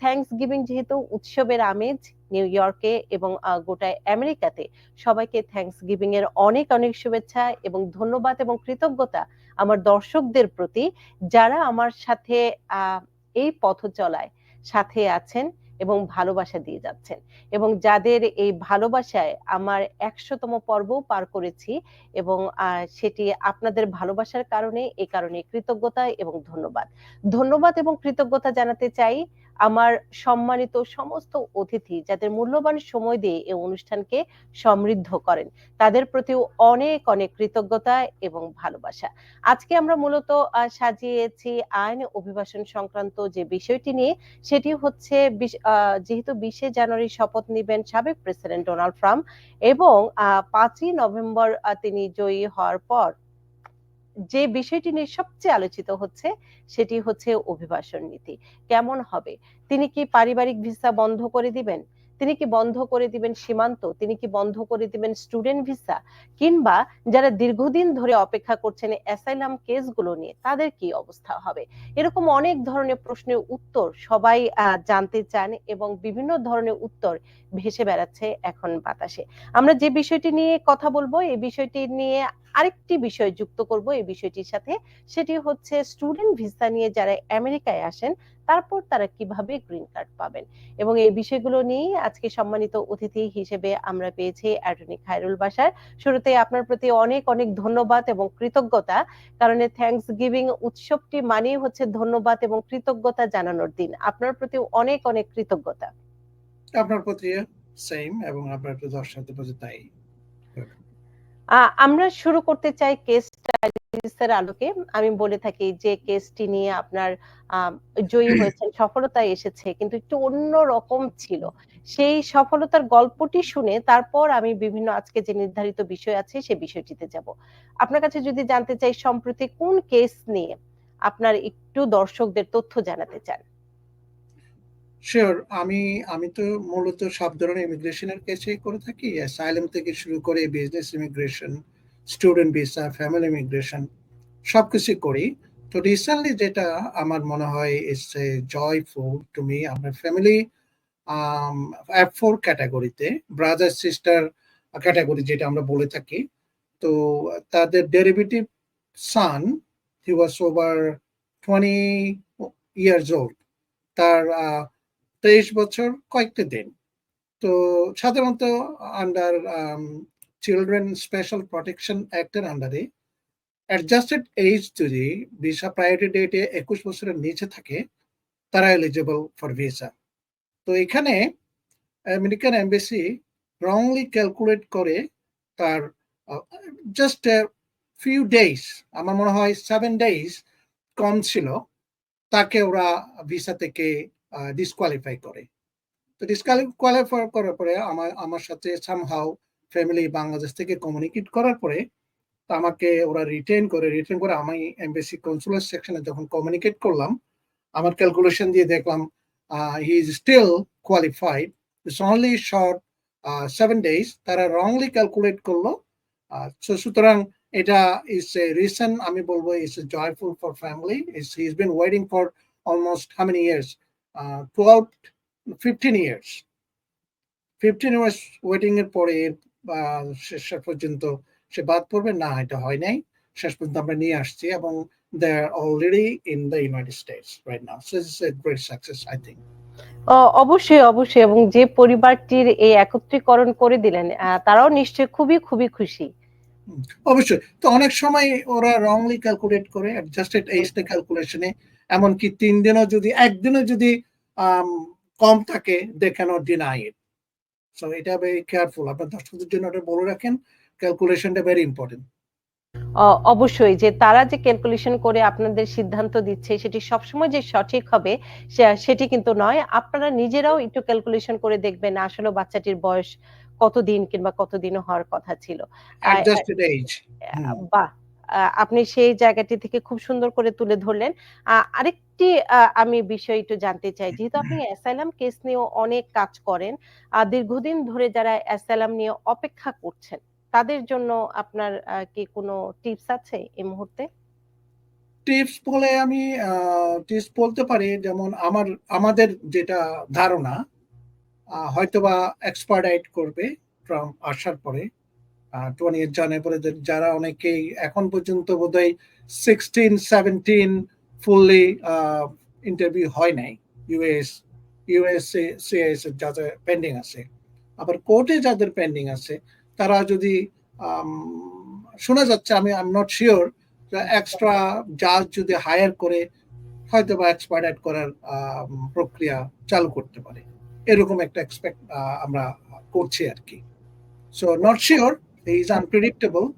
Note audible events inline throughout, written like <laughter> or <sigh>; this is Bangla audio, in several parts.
থ্যাঙ্কস গিভিং যেহেতু উৎসবের আমেজ নিউ ইয়র্কে এবং গোটা আমেরিকাতে সবাইকে থ্যাঙ্কস গিভিং এর অনেক অনেক শুভেচ্ছা এবং ধন্যবাদ এবং কৃতজ্ঞতা আমার দর্শকদের প্রতি যারা আমার সাথে এই পথ চলায় সাথে আছেন এবং ভালোবাসা দিয়ে যাচ্ছেন। এবং যাদের এই ভালোবাসায় আমার একশোতম পর্ব পার করেছি এবং সেটি আপনাদের ভালোবাসার কারণে এই কারণে কৃতজ্ঞতা এবং ধন্যবাদ। ধন্যবাদ এবং কৃতজ্ঞতা জানাতে চাই আমার সম্মানিত সমস্ত অতিথি যাদের মূল্যবান সময় দিয়ে এই অনুষ্ঠানকে সমৃদ্ধ করেন, তাদের প্রতিও অনেক অনেক কৃতজ্ঞতা এবং ভালোবাসা। আজকে আমরা মূলত সাজিয়েছি আইন অভিবাসন সংক্রান্ত যে বিষয়টি নিয়ে, সেটি হচ্ছে যেহেতু বিশে জানুয়ারি শপথ নেবেন সাবেক প্রেসিডেন্ট ডোনাল্ড ট্রাম্প এবং পাঁচই নভেম্বর তিনি জয়ী হওয়ার পর যে বিষয়টি নিয়ে সবচেয়ে আলোচিত হচ্ছে সেটি হচ্ছে অভিবাসন নীতি। কেমন হবে? তিনি কি পারিবারিক ভিসা বন্ধ করে দিবেন? তিনি কি বন্ধ করে দিবেন সীমান্ত? তিনি কি বন্ধ করে দিবেন স্টুডেন্ট ভিসা? কিংবা যারা দীর্ঘদিন ধরে অপেক্ষা করছেন অ্যাসাইলাম কেসগুলো নিয়ে, তাদের কি অবস্থা হবে? এরকম অনেক ধরনের প্রশ্নের উত্তর সবাই জানতে চান এবং বিভিন্ন ধরনের উত্তর ভেসে বেড়াচ্ছে এখন বাতাসে। আমরা যে বিষয়টি নিয়ে কথা বলব, এই বিষয়টি নিয়ে আরেকটি বিষয় যুক্ত করব এই বিষয়টির সাথে। সেটি হচ্ছে স্টুডেন্ট ভিসা নিয়ে যারা আমেরিকায় আসেন, তারপর তারা কীভাবে গ্রিন কার্ড পাবেন? এবং এই বিষয়গুলো নিয়ে আজকে সম্মানিত অতিথি হিসেবে আমরা পেয়েছি অ্যাটর্নি খায়রুল বাসার। শুরুতে আপনার প্রতি অনেক অনেক ধন্যবাদ এবং কৃতজ্ঞতা। কারণ থ্যাংকস গিভিং উৎসবটি মানেই হচ্ছে ধন্যবাদ এবং কৃতজ্ঞতা জানানোর দিন। আপনার প্রতি অনেক অনেক কৃতজ্ঞতা। আপনার প্রতি সেম এবং আপনার দর্শকদের প্রতি তাই আমরা শুরু করতে চাই কেস স্ট্যাটিসের আলোকে। আমি বলে থাকি যে কেসটি নিয়ে আপনার জয়ী হয়েছেন সফলতা এসেছে, কিন্তু একটু অন্য রকম ছিল। সেই সফলতার গল্পটি শুনে তারপর আমি বিভিন্ন আজকে যে নির্ধারিত বিষয় আছে সে বিষয়টিতে যাব। আপনার কাছে যদি জানতে চাই সম্প্রতি কোন কেস নিয়ে আপনার একটু দর্শকদের তথ্য জানাতে চান। শিওর আমি আমি তো মূলত সব ধরনের ইমিগ্রেশনের কেসে করে থাকি। অ্যাসাইলাম থেকে শুরু করে business immigration student visa family immigration সব কিছু করি। তো রিসেন্টলি যেটা আমার মনে হয় is a joyful to me আমার ফ্যামিলি এফ ফোর ক্যাটাগরিতে ব্রাদার সিস্টার ক্যাটাগরি যেটা আমরা বলে থাকি। তো তাদের derivative son he was over twenty years old তার তেইশ বছর কয়েকটি দিন। তো সাধারণত আন্ডার চিলড্রেন স্পেশাল প্রোটেকশন অ্যাক্টের আন্ডারে অ্যাডজাস্টেড এইজ যদি ভিসা প্রায়োরিটি ডেটে একুশ বছরের নিচে থাকে, তারা এলিজিবল ফর ভিসা তো এখানে আমেরিকান এম্বাসি রংলি ক্যালকুলেট করে তার জাস্ট ফিউ ডেইস আমার মনে হয় সেভেন ডেজ কম ছিল, তাকে ওরা ভিসা থেকে ডিসকোয়ালিফাই করে। তো ডিসকোয়ালিফাই করার পরে আমার আমার সাথে সামহাও ফ্যামিলি বাংলাদেশ থেকে কমিউনিকেট করার পরে আমাকে ওরা রিটেন করে রিটেন করে আমি এমবেসি কনসুলার সেকশনে যখন কমিউনিকেট করলাম, আমার ক্যালকুলেশন দিয়ে দেখলাম he is still qualified it's only short seven days তারা রংলি ক্যালকুলেট করল। সুতরাং এটা ইস এ রিসেন্ট আমি বলব it's a joyful for family is he is been waiting for almost how many years twelve fifteen years fifteen years waiting এর পরে শেষ পর্যন্ত সে বাদ পড়বে। না এটা হয় নাই। শেষ পর্যন্ত আমরা নিয়ে আসছি এবং they are already in the United States right now so it's a great success I think অবশ্যই অবশ্যই। এবং যে পরিবারটির এই একত্রীকরণ করে দিলেন তারাও নিশ্চয়ই খুবই খুবই খুশি। অবশ্যই। তো অনেক সময় ওরা রংলি ক্যালকুলেট করে অ্যাডজাস্টেড এইজটা ক্যালকুলেশনে এমনকি তিন দিনও যদি একদিনও যদি কম থাকে they cannot deny it so এটা ভেরি কেয়ারফুল আপনার দর্শকদের জন্য ওটা বলে রাখেন ক্যালকুলেশনটা ভেরি ইম্পর্টেন্ট অবশ্যই যে তারা যে ক্যালকুলেশন করে আপনাদের সিদ্ধান্ত দিচ্ছে সেটি সবসময় যে সঠিক হবে সেটি কিন্তু নয়। আপনারা নিজেরাও একটু ক্যালকুলেশন করে দেখবেন আসলে বাচ্চাটির বয়স কতদিন কিংবা কতদিন হওয়ার কথা ছিল। বাহ! আপনি সেই জায়গাটি থেকে খুব সুন্দর করে তুলে ধরলেন। আরেকটি আমি বিষয় একটু জানতে চাই। যেহেতু আপনি অ্যাসাইলাম কেস নিয়েও অনেক কাজ করেন দীর্ঘদিন ধরে যারা অ্যাসাইলাম নিয়ে অপেক্ষা করছেন, তাদের জন্য আপনার কি কোনো টিপস আছে এই মুহূর্তে? টিপস বলে আমি টিপস বলতে পারি, যেমন আমার, আমাদের যেটা ধারণা হয়তোবা এক্সপার্ডাইট করবে ট্রাম্প আসার পরে। টোয়েন্টি জানের পরে যারা অনেকেই এখন পর্যন্ত বোধহয় সিক্সটিন সেভেন্টিন ফুললি ইন্টারভিউ হয় নাই। ইউএস ইউএসএ সিএস যাদের পেন্ডিং আছে। আবার কোর্টে যাদের পেন্ডিং আছে, তারা যদি শোনা যাচ্ছে, আমি I am not sure extra জাজ যদি হায়ার করে হয়তো বা এক্সপায়ার্ড করার প্রক্রিয়া চালু করতে পারে। এরকম একটা এক্সপেক্ট আমরা করছি আর কি। So not sure is unpredictable.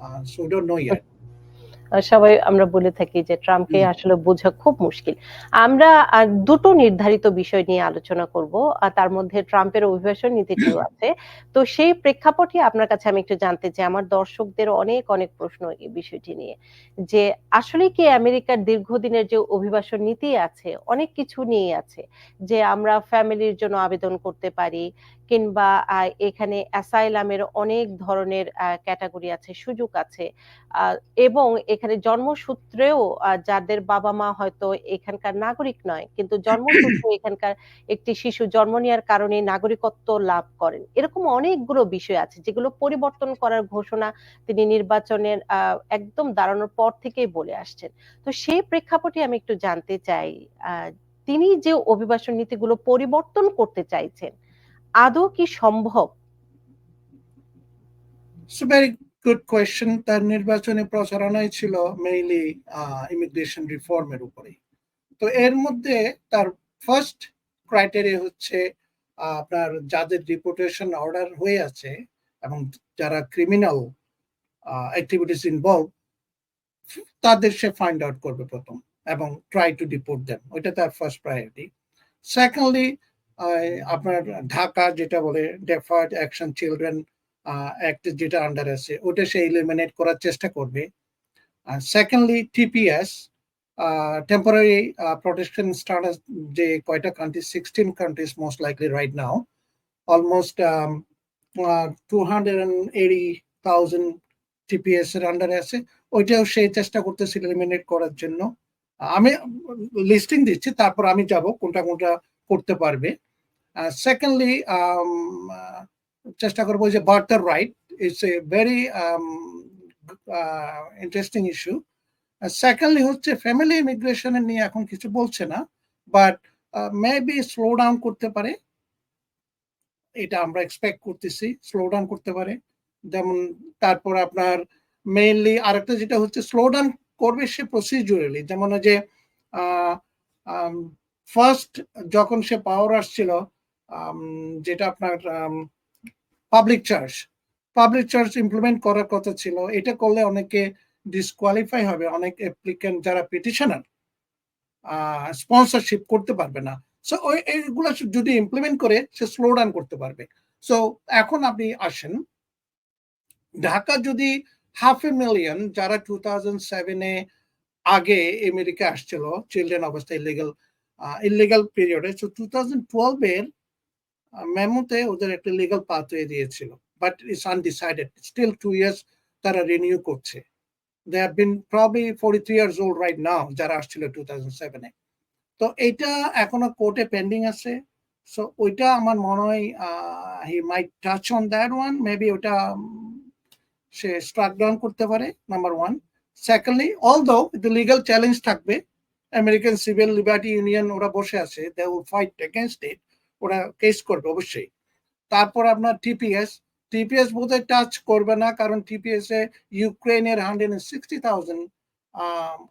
Uh, so we don't know yet. সবাই আমরা বলে থাকি যে ট্রাম্পকে। আসলে বোঝা খুব মুশকিল। আমরা দুটো নির্ধারিত বিষয় নিয়ে আলোচনা করব আর তার মধ্যে ট্রাম্পের অভিবাসন নীতিটিও আছে। তো সেই প্রেক্ষাপটে আপনার কাছে আমি একটু জানতে চাই আমার দর্শকদের অনেক অনেক প্রশ্ন এই বিষয়টি নিয়ে। যে আসলে কি আমেরিকার দীর্ঘদিনের যে অভিবাসন নীতি আছে অনেক কিছু নিয়ে আছে যে আমরা ফ্যামিলির জন্য আবেদন করতে পারি কিংবা এখানে অ্যাসাইলামের অনেক ধরনের ক্যাটাগরি আছে সুযোগ আছে আহ, এবং এখানে জন্মসূত্রেও আহ, যাদের বাবা মা হয়তো এখানকার নাগরিক নয় কিন্তু জন্মসূত্রে <coughs> এখানকার একটি শিশু জন্ম নেওয়ার কারণে নাগরিকত্ব লাভ করেন। এরকম অনেকগুলো বিষয় আছে যেগুলো পরিবর্তন করার ঘোষণা তিনি নির্বাচনের একদম দাঁড়ানোর পর থেকেই বলে আসছেন। তো সেই প্রেক্ষাপটে আমি একটু জানতে চাই আহ, তিনি যে অভিবাসন নীতিগুলো পরিবর্তন করতে চাইছেন আদৌ কি সম্ভব? গুড কোয়েশ্চেন তার নির্বাচনী প্রচারণাই ছিল মেইনলি ইমিগ্রেশন রিফর্মের উপরে তো এর মধ্যে তার ফার্স্ট ক্রাইটেরিয়া হচ্ছে আপনার যাদের ডিপোর্টেশন অর্ডার হয়ে আছে এবং যারা ক্রিমিনাল অ্যাক্টিভিটিস ইনভলভ তাদের সে ফাইন্ড আউট করবে প্রথম এবং ট্রাই টু ডিপোর্ট দেম ওইটা তার ফার্স্ট প্রায়োরিটি সেকেন্ডলি আপনার ঢাকা যেটা বলে ডেফার্ড অ্যাকশন চিলড্রেন অ্যাক্ট যেটা আন্ডার আছে, ওটা সে ইলিমিনেট করার চেষ্টা করবে। Secondly TPS temporary protection status যে কয়টা country sixteen countries most likely right now almost two hundred and eighty thousand TPS এর আন্ডারে আছে। ওইটাও সে চেষ্টা করতেছে এলিমিনেট করার জন্য। আমি লিস্টিং দিচ্ছি, তারপর আমি যাব কোনটা কোনটা করতে পারবে। সেকেন্ডলি চেষ্টা করব যে border right it's a very interesting issue secondly হচ্ছে ফ্যামিলি ইমিগ্রেশনের নিয়ে এখন কিছু বলছে না বাট মেবি স্লো ডাউন করতে পারে। এটা আমরা এক্সপেক্ট করতেছি স্লো ডাউন করতে পারে। যেমন তারপর আপনার মেইনলি আরেকটা যেটা হচ্ছে স্লো ডাউন করবে সে প্রসিডিউরালি যেমন যে ফার্স্ট যখন সে পাওয়ার আসছিল যেটা আপনার public charge public charge implement করার কথা ছিল। এটা করলে অনেকে ডিসকোয়ালিফাই হবে, অনেক অ্যাপ্লিকেন্ট যারা পিটিশনার স্পন্সরশিপ করতে পারবে না। সো এইগুলো যদি ইমপ্লিমেন্ট করে, সে স্লো ডাউন করতে পারবে। সো এখন আপনি আসেন। ঢাকা যদি হাফ এ মিলিয়ন যারা টু থাউজেন্ড সেভেনে আগে আমেরিকা আসছিল চিলড্রেন অবস্থা ইলিগাল ইলিগাল পিরিয়ডে সো টু থাউজেন্ড টুয়েলভের মেমোতে ওদের একটা লিগাল পাথওয়ে দিয়েছিল but it's undecided still two years তারা রিনিউ করছে। They have been probably forty three years old right now যারা আসছিল টু থাউজেন্ড সেভেনে তো এইটা এখনও কোর্টে পেন্ডিং আছে। সো ওইটা আমার মনে হয় he might touch on that one maybe ওটা সে স্ট্রাক ডাউন করতে পারে number one secondly all though legal challenge থাকবে আমেরিকান সিভিল লিবার্টি ইউনিয়ন ওরা বসে আছে they will fight against it ওরা কেস করবে, অবশ্যই। তারপর আপনার টিপিএস টিপিএস বোধহয় টাচ করবে না, কারণ টিপিএস এ ইউক্রেনের hundred sixty thousand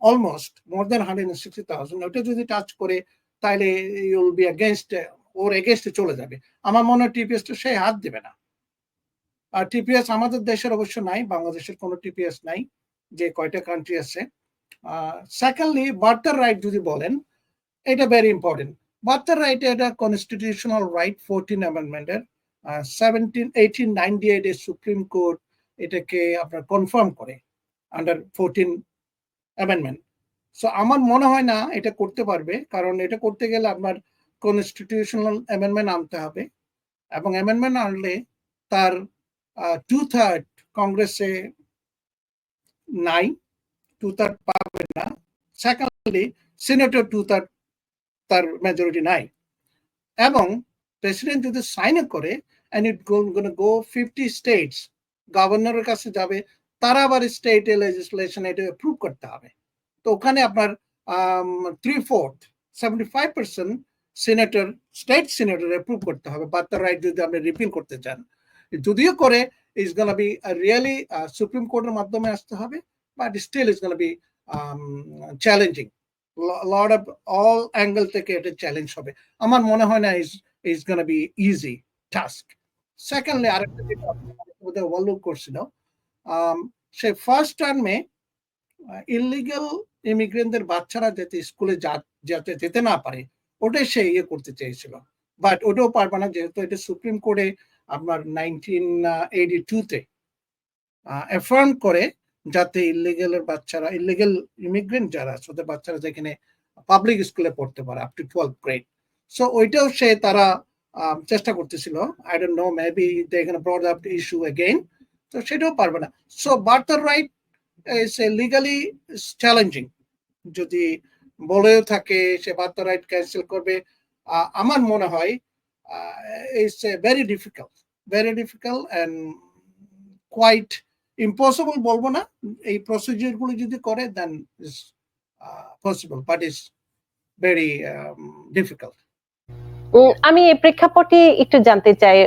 almost more than hundred sixty thousand ওটা যদি টাচ করে তাহলে ইউল বি এগেনস্ট ওর এগেনস্টে চলে যাবে। আমার মনে হয় টিপিএস তো সে হাত দেবে না। আর টিপিএস আমাদের দেশের অবশ্য নাই, বাংলাদেশের কোনো টিপিএস নাই, যে কয়টা কান্ট্রি আছে। সেকেন্ডলি বার্তার রাইট যদি বলেন, এটা ভেরি ইম্পর্টেন্ট বার্তার রাইট এটা কনস্টিটিউশনাল রাইট ফোরটিন অ্যামেন্ডমেন্টের সেভেন্টিন এইটিন নাইনটি এইট এর সুপ্রিম কোর্ট এটাকে আপনার কনফার্ম করে আন্ডার ফোরটিন অ্যামেন্ডমেন্ট সো আমার মনে হয় না এটা করতে পারবে, কারণ এটা করতে গেলে আপনার কনস্টিটিউশনাল অ্যামেন্ডমেন্ট আনতে হবে এবং অ্যামেন্ডমেন্ট আনলে তার টু থার্ড কংগ্রেসে নাই টু থার্ড পাবে না। সেকেন্ডলি সিনেটর টু তার তার মেজরিটি নাই। এবং প্রেসিডেন্ট যদি সাইন করে and it go fifty states গভর্নরের কাছে যাবে, তারা আবার স্টেট লেজিসলেশন এটা অ্যাপ্রুভ করতে হবে। তো ওখানে আপনার three fourth seventy five percent senator state senator approve করতে হবে বার্তার রাইট যদি আপনি রিপিল করতে চান। যদিও করে is gonna be really supreme কোর্টের মাধ্যমে আসতে হবে but still is gonna be challenging lot of all angle থেকে এটা চ্যালেঞ্জ হবে। আমার মনে হয় না is is gonna be easy task secondly আরেকটা যেটা বোধহয় ওভারলুক করছিল সে ফার্স্ট টার্মে ইলিগাল ইমিগ্রেন্টদের বাচ্চারা যাতে স্কুলে যাতে যেতে না পারে, ওটাই সে ইয়ে করতে চেয়েছিল। বাট ওটাও পারবে না, যেহেতু এটা সুপ্রিম কোর্টে আপনার নাইনটিন এইটি টুতে অ্যাফার্ম করে যাতে ইলিগেলের বাচ্চারা ইলিগেল ইমিগ্রেন্ট যারা আছে, ওদের বাচ্চারা যেখানে পাবলিক স্কুলে পড়তে পারে up to twelve grade so ওইটাও সে তারা চেষ্টা করতেছিল। I don't know maybe they এখানে ব্রড আপ ইস্যু অ্যাগেইন তো সেটাও পারবে না। So বার্থার right is legally challenging যদি বলেও থাকে, সে বার্থার রাইট ক্যান্সেল করবে আমার মনে হয় it's very difficult very difficult and quite impossible বলব না। এই প্রসিজিওরগুলো যদি করে দেন possible but is very difficult আমি এই প্রেক্ষাপটে একটু জানতে চাই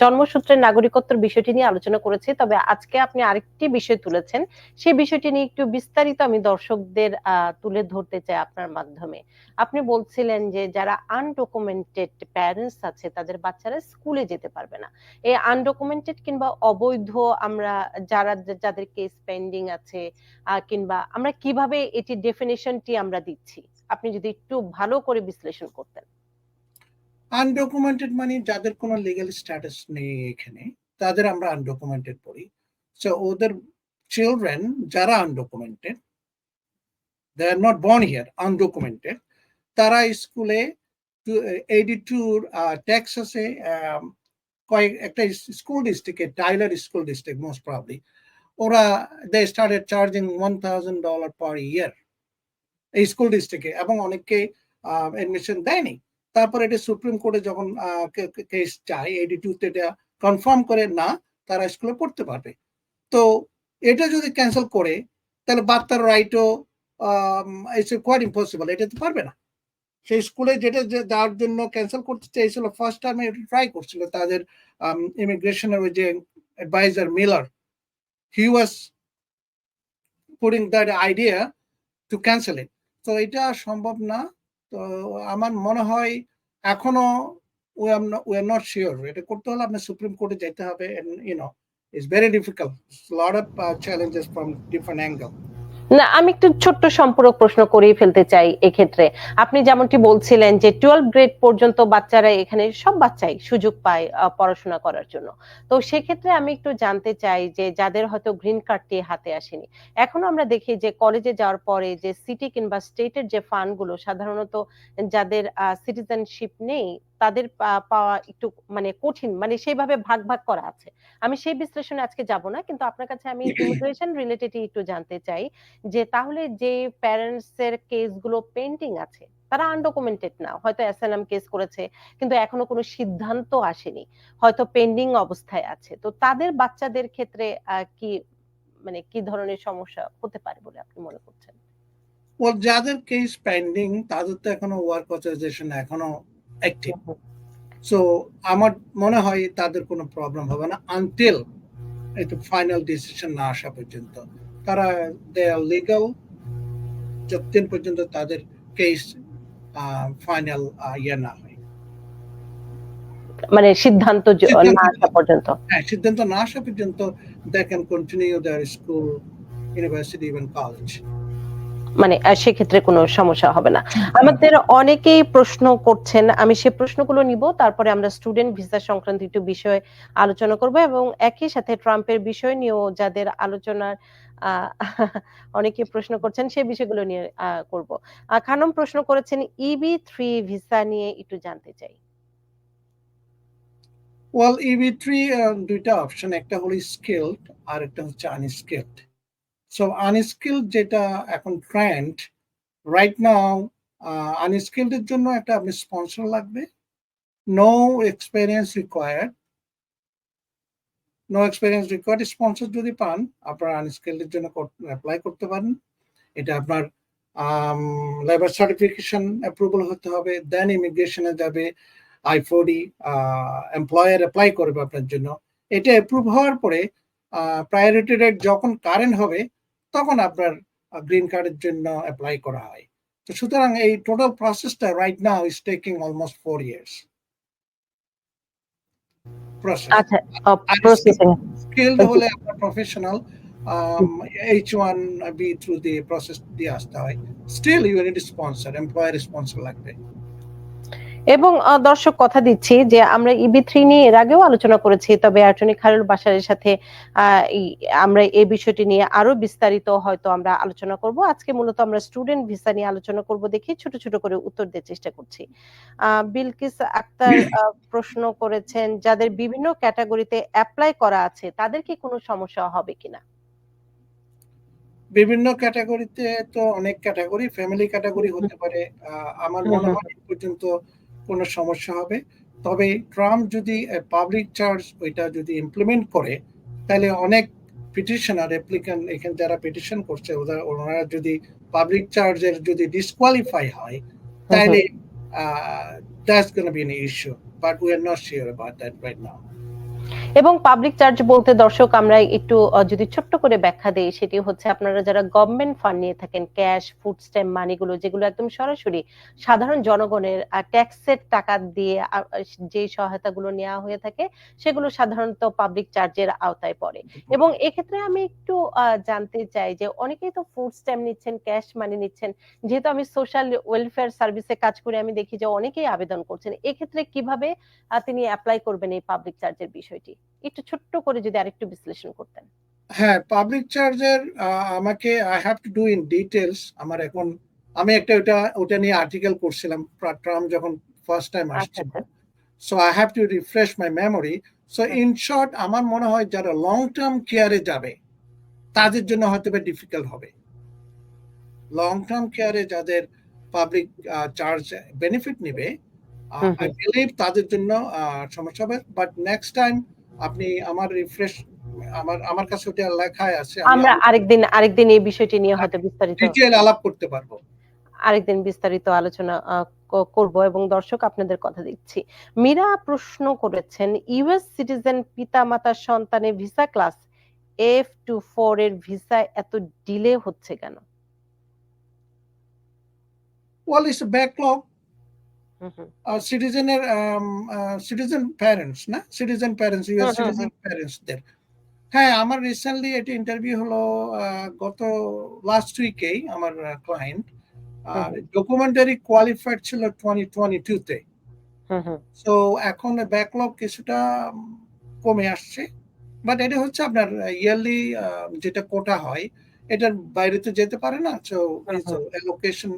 জন্মসূত্রে নাগরিকত্বের বিষয়টি নিয়ে আলোচনা করেছি, তবে আজকে আপনি আরেকটি বিষয় তুলেছেন। সেই বিষয়টি নিয়ে একটু বিস্তারিত আমি দর্শকদের তুলে ধরতে চাই আপনার মাধ্যমে। আপনি বলছিলেন যে যারা আনডকুমেন্টেড প্যারেন্টস আছে, তাদের বাচ্চারা স্কুলে যেতে পারবে না। এই আনডকুমেন্টেড কিংবা অবৈধ আমরা যারা যাদের কেস পেন্ডিং আছে কিংবা আমরা কীভাবে এটি ডেফিনেশনটি আমরা দিচ্ছি? আপনি যদি একটু ভালো করে বিশ্লেষণ করতেন। আনডকুমেন্টেড মানে যাদের কোনো লিগ্যাল স্ট্যাটাস নেই এখানে, তাদের আমরা আনডকুমেন্টেড বলি সো ওদের চিলড্রেন যারা undocumented they are not born here undocumented তারা স্কুলে এইটি টুর টেক্সাসে কয়েক, একটা স্কুল ডিস্ট্রিক্টে Tyler school district most probably ওরা they started charging one thousand dollar per year এই স্কুল ডিস্ট্রিক্টে এবং অনেককে এডমিশন দেয়নি। তারপর এটা সুপ্রিম কোর্টে যখন কেস চায় এইটি টুতে এটা কনফার্ম করে না, তারা স্কুলে পড়তে পারবে। তো এটা যদি ক্যান্সেল করে, তাহলে বার্তার রাইটও ইটস কোয়াইট ইম্পসিবল এটা তো পারবে না। সেই স্কুলে যেটা যে, যার জন্য ক্যান্সেল করতে চেয়েছিল ফার্স্ট টাইমে ট্রাই করছিল, তাদের ইমিগ্রেশনের ওই যে adviser Miller he was putting that idea to cancel it তো এটা সম্ভব না তো আমার মনে হয় এখনও we are we are not sure এটা করতে হলে আপনার সুপ্রিম কোর্টে যেতে হবে you know it's very difficult lot of challenges from different angle না, আমি একটু ছোট্ট সম্পূরক প্রশ্ন করেই ফেলতে চাই এক্ষেত্রে। আপনি যেমনটি বলছিলেন যে টুয়েলভ গ্রেড পর্যন্ত বাচ্চারা এখানে সব বাচ্চাই সুযোগ পায় পড়াশোনা করার জন্য। তো সেক্ষেত্রে আমি একটু জানতে চাই যে যাদের হয়তো গ্রিন কার্ডটি হাতে আসেনি, এখনও আমরা দেখি যে কলেজে যাওয়ার পরে যে সিটি কিংবা স্টেটের যে ফান্ডগুলো, সাধারণত যাদের সিটিজেনশিপ নেই তাদের পাওয়া একটু মানে কঠিন মানে সেইভাবে ভাগ ভাগ করা আছে। আমি সেই বিশ্লেষণে আজকে যাব না কিন্তু আপনার কাছে আমি <clears throat> ইমিগ্রেশন রিলেটেড একটু জানতে চাই যে তাহলে যে প্যারেন্টস এর কেসগুলো পেন্ডিং আছে তারা আনডকুমেন্টেড না হয়তো অ্যাসাইলাম কেস করেছে কিন্তু এখনও কোনো সিদ্ধান্ত আসেনি হয়তো পেন্ডিং অবস্থায় আছে। তো তাদের বাচ্চাদের ক্ষেত্রে কি মানে কি ধরনের সমস্যা হতে পারে বলে আপনি মনে করছেন? যাদের কেস পেন্ডিং তাদের তো এখনও ওয়ার্ক অথরাইজেশন এখনও অ্যাক্টিভ সো আমার মনে হয় তাদের কোনো প্রবলেম হবে না আনটিল এটা ফাইনাল ডিসিশন না আসা পর্যন্ত। তারা দে আর লিগাল যতদিন পর্যন্ত তাদের কেস ফাইনাল ইয়ে না হয়। মানে সিদ্ধান্ত না আসা পর্যন্ত। হ্যাঁ সিদ্ধান্ত না আসা পর্যন্ত they can continue their school university even college মানে সেক্ষেত্রে কোনো সমস্যা হবে না। আমাদের অনেকেই প্রশ্ন করছেন, আমি সে প্রশ্নগুলো নিব, তারপরে আমরা স্টুডেন্ট ভিসা সংক্রান্ত একটু বিষয় আলোচনা করব এবং একই সাথে ট্রাম্পের বিষয় নিয়েও যাদের আলোচনার <laughs> অনেকে প্রশ্ন করছেন সেই বিষয়গুলো নিয়ে করব। খানম প্রশ্ন করেছেন ইবি থ্রি ভিসা নিয়ে একটু জানতে চাই। ওয়েল ইভি থ্রি দুইটা অপশন একটা হলো স্কিলড আর একটা হচ্ছে আনস্কিলড সো আনস্কিলড যেটা এখন ট্রেন্ড রাইট নাও আনস্কিলড এর জন্য একটা আপনি স্পন্সর লাগবে। No experience required no experience required sponsor যদি পান, আপনার আনস্কিলড এর জন্য অ্যাপ্লাই করতে পারেন। এটা আপনার লেবার সার্টিফিকেশন অ্যাপ্রুভাল হতে হবে দেন ইমিগ্রেশনে যাবে আই ফোরডি এমপ্লয়ার অ্যাপ্লাই করবে আপনার জন্য। এটা অ্যাপ্রুভ হওয়ার পরে প্রায়োরিটি রেট যখন কারেন্ট হবে তখন আপনার গ্রিন কার্ডের জন্য অ্যাপ্লাই করা হয়। তো সুতরাং এই টোটাল প্রসেসটা right now is taking almost four years আচ্ছা স্কিলড হলে আপনার professional H one B through দিয়ে প্রসেস দিয়ে আসতে হয়। Still you need sponsor employer sponsor লাগবে। এবং দর্শক কথা দিচ্ছি যে আমরা ইবি থ্রি নিয়ে এর আগেও আলোচনা করেছি তবে অ্যাটর্নি খায়রুল বাশারের সাথে আমরা এই বিষয়টি নিয়ে আরও বিস্তারিত হয়তো আমরা আলোচনা করব। আজকে মূলত আমরা স্টুডেন্ট ভিসা নিয়ে আলোচনা করব দেখি ছোট ছোট করে উত্তর দেওয়ার চেষ্টা করছি। বিলকিস আক্তার প্রশ্ন করেছেন যাদের বিভিন্ন ক্যাটাগরিতে অ্যাপ্লাই করা আছে তাদের কি কোনো সমস্যা হবে কিনা? বিভিন্ন ক্যাটাগরিতে তো অনেক ক্যাটাগরি ফ্যামিলি ক্যাটাগরি হতে পারে। আমার মনে হয় পর্যন্ত কোনো সমস্যা হবে। তবে ট্রাম্প যদি পাবলিক চার্জ ওইটা যদি ইমপ্লিমেন্ট করে তাহলে অনেক পিটিশনার অ্যাপ্লিকেন এখানে যারা পিটিশন করছে ওনারা যদি পাবলিক চার্জের যদি ডিসকোয়ালিফাই হয় তাহলে that's gonna be an issue but we are not sure about that right now এবং পাবলিক চার্জ বলতে দর্শক, আমরা একটু যদি ছোট্ট করে ব্যাখ্যা দেই, সেটি হচ্ছে আপনারা যারা গভর্নমেন্ট ফান্ড নিয়ে থাকেন ক্যাশ ফুড স্ট্যাম্প মানিগুলো যেগুলো একদম সরাসরি সাধারণ জনগণের ট্যাক্সের টাকা দিয়ে যে সহায়তাগুলো নেওয়া হয়ে থাকে, সেগুলো সাধারণত পাবলিক চার্জের আওতায় পড়ে। এবং এক্ষেত্রে আমি একটু জানতে চাই যে অনেকেই তো ফুড স্ট্যাম্প নিচ্ছেন ক্যাশ মানি নিচ্ছেন, যেহেতু আমি সোশ্যাল ওয়েলফেয়ার সার্ভিসে কাজ করে আমি দেখি যে অনেকেই আবেদন করছেন, এক্ষেত্রে কীভাবে তিনি অ্যাপ্লাই করবেন এই পাবলিক চার্জের বিষয়টি? একটু ছোট্ট করে যদি আরেকটু বিশ্লেষণ করতেন। হ্যাঁ পাবলিক চার্জের আমাকে I have to do in details আমার এখন আমি একটা ওটা ওটা নিয়ে আর্টিকেল করছিলাম ট্রাম্প যখন ফার্স্ট টাইম আচ্ছা আসছিল। আচ্ছা। So I have to refresh my memory so in short আমার মনে হয় যারা লং টার্ম কেয়ারে যাবে তাদের জন্য হয়তো বা ডিফিকাল্ট হবে। লং টার্ম কেয়ারে যাদের পাবলিক চার্জ বেনিফিট নেবে আই বিলিভ তাদের জন্য সমস্যা হবে। বাট নেক্সট টাইম আপনি আমার রিফ্রেশ আমার আমার কাছে ওটা লেখায় আছে আমরা আরেকদিন আরেকদিন এই বিষয়টি নিয়ে হয়তো বিস্তারিত ডিটেল আলাপ করতে পারব আরেকদিন বিস্তারিত আলোচনা করব এবং দর্শক আপনাদের কথা দিচ্ছি মীরা প্রশ্ন করেছেন ইউএস সিটিজেন পিতা মাতার সন্তানের visa class F two four এর ভিসা এত ডিলে হচ্ছে কেন ওয়াল ইস ব্যাকলগ। সিটিজেনের সিটিজেন প্যারেন্টস না সিটিজেন প্যারেন্টস ইউএস সিটিজেন প্যারেন্টসদের হ্যাঁ আমার রিসেন্টলি এটি ইন্টারভিউ হলো গত লাস্ট উইকেই আমার ক্লায়েন্ট ডকুমেন্টারি কোয়ালিফাইড ছিল টোয়েন্টি টোয়েন্টি টুতে। সো এখন ব্যাকলগ কিছুটা কমে আসছে। বাট এটা হচ্ছে আপনার ইয়ারলি যেটা কোটা হয় এটার বাইরে তো যেতে পারে না সো। অ্যালোকেশন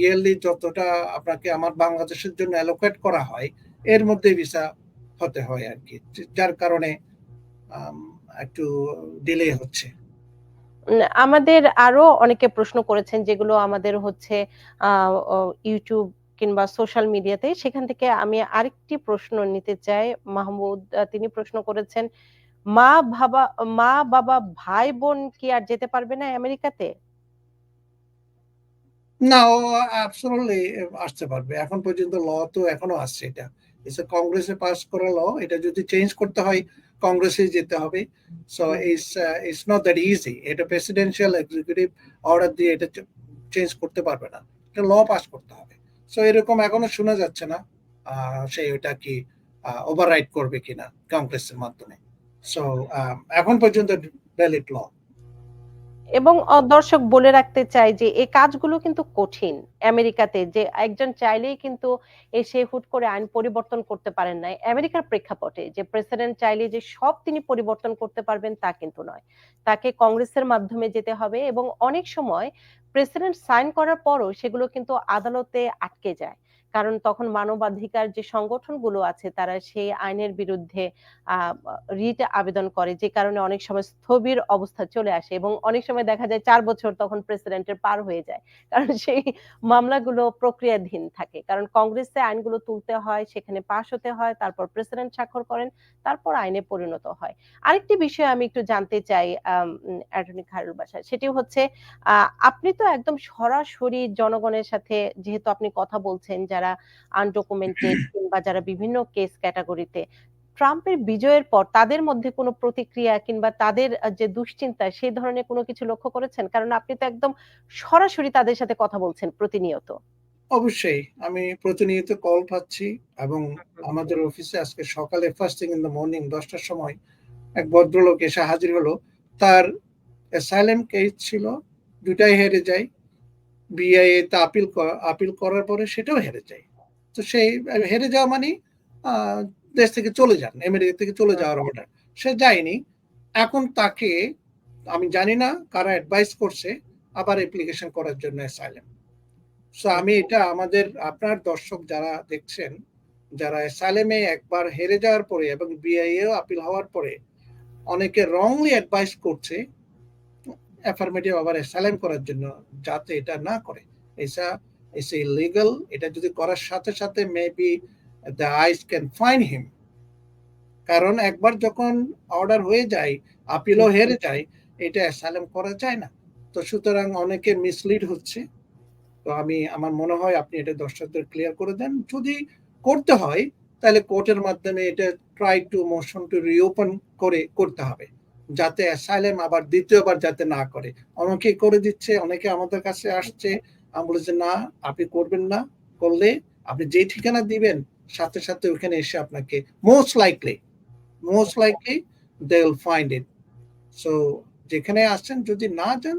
ইয়ারলি যতটা আপনাকে আমার বাংলাদেশের জন্য অ্যালোকেট করা হয়, এর মধ্যে ভিসা হতে হয় আর কি যার কারণে একটু ডিলে হচ্ছে। আমাদের আরও অনেকে প্রশ্ন করেছেন যেগুলো আমাদের হচ্ছে ইউটিউব কিংবা সোশ্যাল মিডিয়াতে সেখান থেকে আমি আরেকটি প্রশ্ন নিতে চাই। মাহমুদ তিনি প্রশ্ন করেছেন, মা বাবা মা বাবা ভাই বোন কি আর যেতে পারবে না আমেরিকাতে? না ও অ্যাবসলিউটলি আসতে পারবে। এখন পর্যন্ত ল তো এখনও আসছে এটা। ইটস কংগ্রেসে পাস করা ল এটা যদি চেঞ্জ করতে হয় কংগ্রেসে যেতে হবে। So it's it's not that easy এটা প্রেসিডেন্সিয়াল এক্সিকিউটিভ অর্ডার দিয়ে এটা চেঞ্জ করতে পারবে না। এটা ল পাস করতে হবে। সো এরকম এখনও শোনা যাচ্ছে না আহ, সে ওটা কি ওভাররাইড করবে কিনা কংগ্রেসের মাধ্যমে। সো এখন পর্যন্ত ভ্যালিড ল এবং দর্শক বলে রাখতে চাই যে এই কাজগুলো কিন্তু কঠিন আমেরিকাতে, যে একজন চাইলেই কিন্তু এসে হুট করে আইন পরিবর্তন করতে পারেন না আমেরিকার প্রেক্ষাপটে যে প্রেসিডেন্ট চাইলে যে সব তিনি পরিবর্তন করতে পারবেন তা কিন্তু নয়। তাকে কংগ্রেসের মাধ্যমে যেতে হবে এবং অনেক সময় প্রেসিডেন্ট সাইন করার পরও সেগুলো কিন্তু আদালতে আটকে যায়। কারণ তখন মানবাধিকার যে সংগঠনগুলো আছে, তারা সেই আইনের বিরুদ্ধে রিট আবেদন করে, যে কারণে অনেক সময় স্থবির অবস্থা চলে আসে এবং অনেক সময় দেখা যায় চার বছর তখন প্রেসিডেন্টের পার হয়ে যায়। কারণ সেই মামলাগুলো প্রক্রিয়াধীন থাকে। কারণ কংগ্রেসে আইনগুলো তুলতে হয়, সেখানে পাশ হতে হয়, তারপর প্রেসিডেন্ট স্বাক্ষর করেন, তারপর আইনে পরিণত হয়। আরেকটি বিষয় আমি একটু জানতে চাই অ্যাটর্নি খায়রুল বাসার সেটি হচ্ছে আপনি তো একদম সরাসরি জনগণের সাথে, যেহেতু আপনি কথা বলছেন, যারা আনডকুমেন্টেড <clears throat> কিংবা যারা বিভিন্ন কেস ক্যাটাগরিতে ট্রাম্পের বিজয়ের পর তাদের মধ্যে কোনো প্রতিক্রিয়া কিংবা তাদের যে দুশ্চিন্তা সেই ধরনের কোনো কিছু লক্ষ্য করেছেন? কারণ আপনি তো একদম সরাসরি তাদের সাথে কথা বলছেন প্রতিনিয়ত। অবশ্যই। আমি প্রতিনিয়ত কল পাচ্ছি এবং আমাদের অফিসে আজকে সকালে first thing in the morning দশটার সময় এক ভদ্রলোক এসে হাজির হলো। তার অ্যাসাইলেম কেস ছিল দুটাই হেরে যায়। বিআইএ তে আপিল আপিল করার পরে সেটাও হেরে যায়। তো সেই হেরে যাওয়া মানে দেশ থেকে চলে যান আমেরিকা থেকে চলে যাওয়ার অর্ডার সে যায়নি। এখন তাকে আমি জানি না কারা অ্যাডভাইস করছে আবার অ্যাপ্লিকেশন করার জন্য অ্যাসাইলেম সো আমি এটা আমাদের আপনার দর্শক যারা দেখছেন যারা অ্যাসাইলেমে একবার হেরে যাওয়ার পরে এবং বিআইএও আপিল হওয়ার পরে অনেকে রংলি অ্যাডভাইস করছে অ্যাফার্মেটিভ আবার অ্যাসাইলেম করার জন্য যাতে এটা না করে। এটা ইস ইলিগাল এটা যদি করার সাথে সাথে maybe the ICE can fine him কারণ একবার যখন অর্ডার হয়ে যায় আপিলও হেরে যায় এটা অ্যাসাইলেম করা যায় না। তো সুতরাং অনেকে মিসলিড হচ্ছে। তো আমি আমার মনে হয় আপনি এটা দর্শকদের ক্লিয়ার করে দেন। যদি করতে হয় তাহলে কোর্টের মাধ্যমে এটা try to motion to reopen করে করতে হবে। যাতে অ্যাসাইলেম আবার দ্বিতীয়বার যাতে না করে। অনেকে করে দিচ্ছে, অনেকে আমাদের কাছে আসছে। আমি বলেছি না, আপনি করবেন না। করলে আপনি যে ঠিকানা দিবেন, সাথে সাথে ওখানে এসে আপনাকে most likely most likely they will find it so যেখানে আসছেন, যদি না যান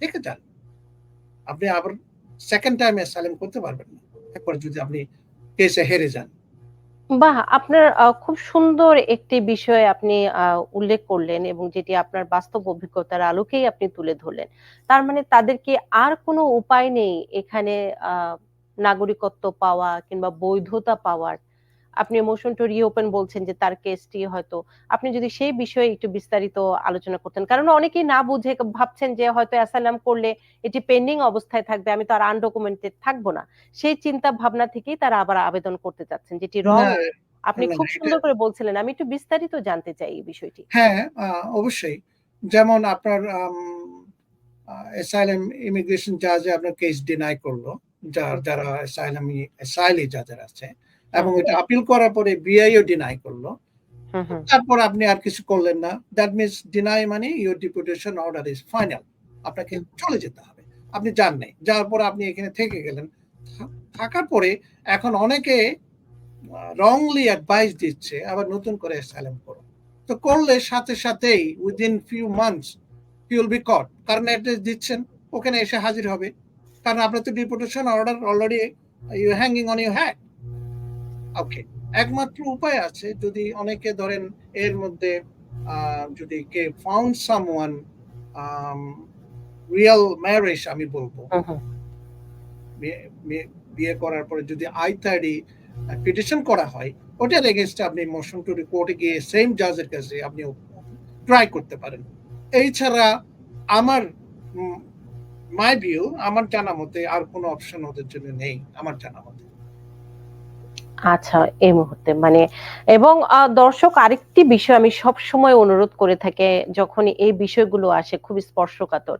থেকে যান। আপনি আবার সেকেন্ড টাইম অ্যাসাইলেম করতে পারবেন না। একবার যদি আপনি কেসে হেরে যান। বাহ! আপনার খুব সুন্দর একটি বিষয় আপনি উল্লেখ করলেন এবং যেটি আপনার বাস্তব অভিজ্ঞতার আলোকেই আপনি তুলে ধরলেন। তার মানে তাদেরকে আর কোনো উপায় নেই এখানে নাগরিকত্ব পাওয়া কিংবা বৈধতা পাওয়ার? আপনি মোশন টু রিওপেন বলছেন যে তার কেসটি হয়তো আপনি যদি সেই বিষয়ে একটু বিস্তারিত আলোচনা করতেন। কারণ অনেকেই না বুঝে ভাবছেন যে হয়তো অ্যাসাইলাম করলে এটি পেন্ডিং অবস্থায় থাকবে আমি তো আর আনডকুমেন্টেড থাকব না। সেই চিন্তা ভাবনা থেকেই তারা আবার আবেদন করতে চাচ্ছেন যেটি রং আপনি খুব সুন্দর করে বলছিলেন আমি একটু বিস্তারিত জানতে চাই এই বিষয়টি। হ্যাঁ অবশ্যই। যেমন আপনার অ্যাসাইলাম ইমিগ্রেশন জাজে আপনার কেস ডিনাই করল যার যারা অ্যাসাইলাম অ্যাসাইলি যাদের আছে এবং এটা আপিল করার পরে বিআইও ডিনাই করল। তারপর আপনি আর কিছু করলেন না। দ্যাট মিনস ডিনাই মানে your deportation order is final আপনাকে চলে যেতে হবে। আপনি যান নাই। যাওয়ার পর আপনি এখানে থেকে গেলেন। থাকার পরে এখন অনেকে রংলি অ্যাডভাইস দিচ্ছে আবার নতুন করে অ্যাসাইলাম করো। তো করলে সাথে সাথেই within few months you will be caught কারণ অ্যাড্রেস দিচ্ছেন ওখানে এসে হাজির হবে। কারণ আপনার তো deportation order already you hanging on you had okay একমাত্র উপায় আছে যদি অনেকে ধরেন এর মধ্যে যদি কে ফাউন্ড সামওয়ান রিয়েল ম্যারেজ আমি বলব। বিয়ে- করার পরে যদি আই থার্টি পিটিশন করা হয় ওটার এগেনস্টে আপনি মোশন টু কোর্টে গিয়ে সেম জাজের কাছে আপনি ট্রাই করতে পারেন। এই ছাড়া আমার মাই ভিউ আমার জানা মতে আর কোনো অপশন ওদের জন্য নেই আমার জানা মতে আচ্ছা এই মুহূর্তে। মানে এবং দর্শক, আরেকটি বিষয় আমি সব সময় অনুরোধ করে থাকি যখন এই বিষয়গুলো আসে খুব স্পর্শকাতর।